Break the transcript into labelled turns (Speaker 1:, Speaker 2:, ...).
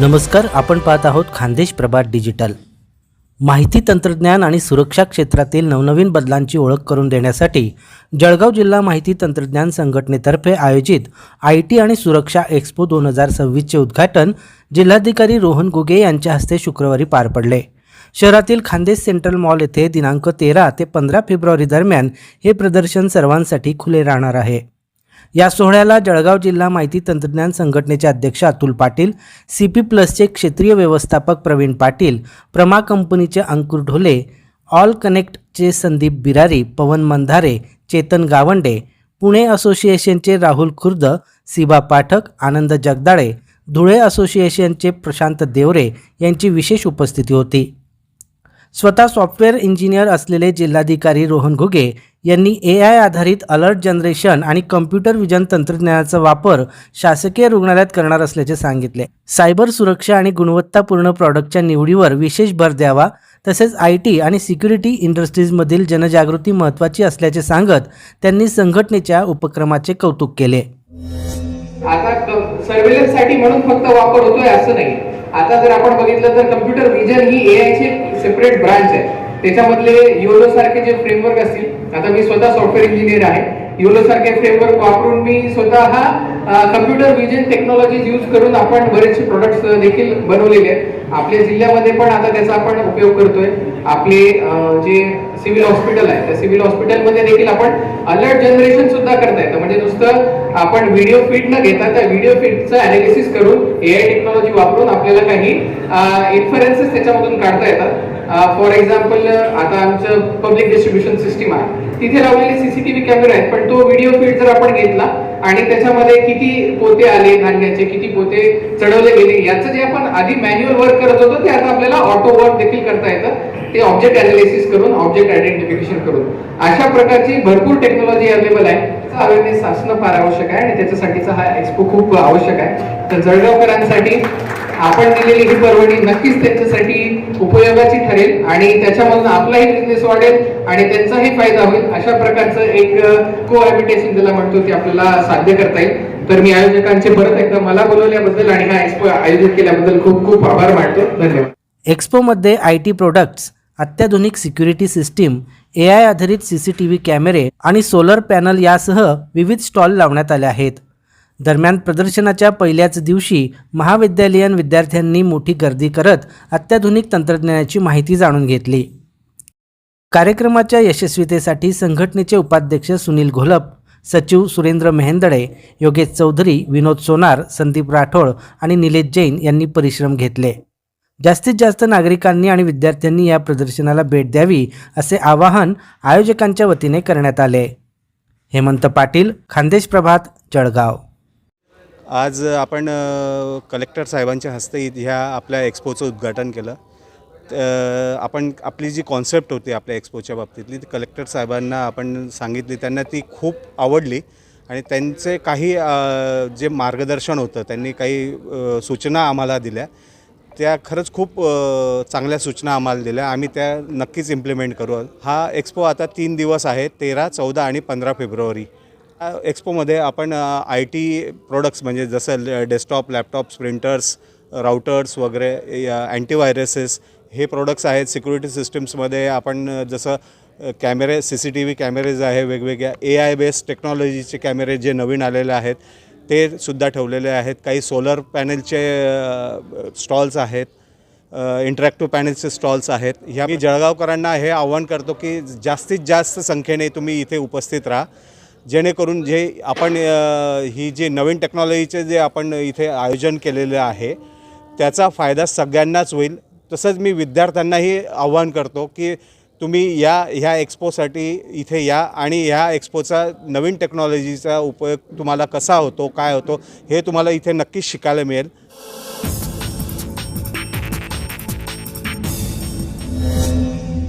Speaker 1: नमस्कार आपण पाहत आहोत खानदेश प्रभात डिजिटल. माहिती तंत्रज्ञान आणि सुरक्षा क्षेत्रातील नवनवीन बदलांची ओळख करून देण्यासाठी जळगाव जिल्हा माहिती तंत्रज्ञान संघटनेतर्फे आयोजित आय टी आणि सुरक्षा एक्स्पो दोन हजार सव्वीसचे उद्घाटन जिल्हाधिकारी रोहन गुगे यांच्या हस्ते शुक्रवारी पार पडले. शहरातील खानदेश सेंट्रल मॉल येथे दिनांक तेरा ते पंधरा फेब्रुवारी दरम्यान हे प्रदर्शन सर्वांसाठी खुले राहणार आहे. या सोहळ्याला जळगाव जिल्हा माहिती तंत्रज्ञान संघटनेचे अध्यक्ष अतुल पाटील सी पी प्लसचे क्षेत्रीय व्यवस्थापक प्रवीण पाटील प्रमा कंपनीचे अंकुर ढोले ऑल कनेक्टचे संदीप बिरारी पवन मंधारे चेतन गावंडे पुणे असोसिएशनचे राहुल खुर्द सिबा पाठक आनंद जगदाळे धुळे असोसिएशनचे प्रशांत देवरे यांची विशेष उपस्थिती होती. स्वतः सॉफ्टवेअर इंजिनियर असलेले जिल्हाधिकारी रोहन घुगे यांनी ए आय आधारित अलर्ट जनरेशन आणि कम्प्युटर विजन तंत्रज्ञानाचा वापर शासकीय रुग्णालयात करणार असल्याचे सांगितले. सायबर सुरक्षा आणि गुणवत्तापूर्ण प्रॉडक्टच्या निवडीवर विशेष भर द्यावा तसेच आय टी आणि सिक्युरिटी इंडस्ट्रीजमधील जनजागृती महत्त्वाची असल्याचे सांगत त्यांनी संघटनेच्या उपक्रमाचे कौतुक केले.
Speaker 2: आता सर्वेलन्ससाठी म्हणून फक्त वापर होतोय असं नाही. आता जर आपण बघितलं तर कम्प्युटर विजन ही एआय ची सेपरेट ब्रांच आहे. त्याच्यामधले योलो सारखे जे फ्रेमवर्क असतील आता मी स्वतः सॉफ्टवेअर इंजिनियर आहे. योलो सारखे फ्रेमवर्क वापरून मी स्वतः कम्प्युटर विजन टेक्नॉलॉजी यूज करून आपण बरेचसे प्रोडक्ट्स देखील बनवलेले आहेत. आपल्या जिल्ह्यामध्ये पण आता त्याचा आपण उपयोग करतोय. आपले जे सिव्हिल हॉस्पिटल आहे. त्या सिव्हिल हॉस्पिटलमध्ये देखील आपण अलर्ट जनरेशन सुद्धा करता येतं म्हणजे नुसतं आपण व्हिडिओ फीड न घेता त्या व्हिडिओ फीडचं अनालिसिस करून ए आय टेक्नॉलॉजी वापरून आपल्याला काही इन्फरन्सेस त्याच्यामधून काढता येतात. फॉर एक्झाम्पल आता आमचं पब्लिक डिस्ट्रीब्युशन सिस्टीम आहे. तिथे लावलेले सीसीटीव्ही कॅमेरे आहेत पण तो व्हिडिओ फीड जर आपण घेतला आणि त्याच्यामध्ये किती पोते आले धान्याचे किती पोते चढवले गेले याचं जे आपण आधी मॅन्युअल वर्क करत होतो ते आता आपल्याला ऑटो वर्क देखील करता येतं. ते ऑब्जेक्ट अनालिसिस करून ऑब्जेक्ट आयडेंटिफिकेशन करून. अशा प्रकारची भरपूर टेक्नॉलॉजी अवेलेबल आहे. अवेअरनेस असणं फार आवश्यक आहे आणि त्याच्यासाठीचा हा एक्सपो खूप आवश्यक आहे. तर जळगावकरांसाठी आपण दिलेली ही परवडी नक्कीच त्यांच्यासाठी उपयोगाची ठरेल आणि त्याच्यामधून आपलाही बिझनेस वाढेल आणि त्यांचाही फायदा होईल. अशा प्रकारचं एक को ज्याला म्हणतो ते आपल्याला साध्य करता येईल. तर मी आयोजकांचे परत एकदा मला बोलवल्याबद्दल आणि हा एक्सपो आयोजित केल्याबद्दल खूप खूप आभार मानतो. धन्यवाद.
Speaker 1: एक्सपोमध्ये आय टी प्रोडक्ट्स अत्याधुनिक सिक्युरिटी सिस्टीम ए आय आधारित सी सी टी व्ही कॅमेरे आणि सोलर पॅनल यासह विविध स्टॉल लावण्यात आले आहेत. दरम्यान प्रदर्शनाच्या पहिल्याच दिवशी महाविद्यालयीन विद्यार्थ्यांनी मोठी गर्दी करत अत्याधुनिक तंत्रज्ञानाची माहिती जाणून घेतली. कार्यक्रमाच्या यशस्वीतेसाठी संघटनेचे उपाध्यक्ष सुनील घोलप सचिव सुरेंद्र मेहेंदळे योगेश चौधरी विनोद सोनार संदीप राठोड आणि निलेश जैन यांनी परिश्रम घेतले. जास्तीत जास्त नागरिकांनी आणि विद्यार्थ्यांनी या प्रदर्शनाला भेट द्यावी असे आवाहन आयोजकांच्या वतीने करण्यात आले. हेमंत पाटील खानदेश प्रभात जळगाव.
Speaker 3: आज आपण कलेक्टर साहेबांच्या हस्ते ह्या आपल्या एक्सपोचं उद्घाटन केलं. आपण आपली जी कॉन्सेप्ट होती आपल्या एक्सपोच्या बाबतीतली ती कलेक्टर साहेबांना आपण सांगितली. त्यांना ती खूप आवडली आणि त्यांचे काही जे मार्गदर्शन होतं त्यांनी काही सूचना आम्हाला दिल्या. त्या खरंच खूप चांगल्या सूचना आम्हाला दिल्या. आम्ही त्या नक्कीच इम्प्लिमेंट करू. हा एक्सपो आता तीन दिवस आहे तेरा चौदा आणि पंधरा फेब्रुवारी. एक्सपोमध्ये आपण आय टी प्रोडक्ट्स म्हणजे जसं डेस्कटॉप लॅपटॉप्स प्रिंटर्स राउटर्स वगैरे अँटीव्हायरसेस हे प्रोडक्ट्स आहेत. सिक्युरिटी सिस्टम्समध्ये आपण जसं कॅमेरे C C T V cameras आहे वेगवेगळ्या ए आय बेस्ड टेक्नॉलॉजीचे कॅमेरे जे नवीन आलेले आहेत ते सुद्धा ठेवलेले आहेत. काही सोलर पॅनलचे स्टॉल्स आहेत इंटरॅक्टिव्ह पॅनलचे स्टॉल्स आहेत. ह्या मी जळगावकरांना हे आव्हान करतो की जास्तीत जास्त संख्येने तुम्ही इथे उपस्थित राहा. जेणेकरून जे आपण ही जे नवीन टेक्नॉलॉजीचे जे आपण इथे आयोजन केलेलं आहे त्याचा फायदा सगळ्यांनाच होईल. तसंच मी विद्यार्थ्यांनाही आव्हान करतो की तुम्ही या ह्या एक्सपोसाठी इथे या आणि ह्या एक्सपोचा नवीन टेक्नॉलॉजीचा उपयोग तुम्हाला कसा होतो काय होतो हे तुम्हाला इथे नक्कीच शिकायला मिळेल.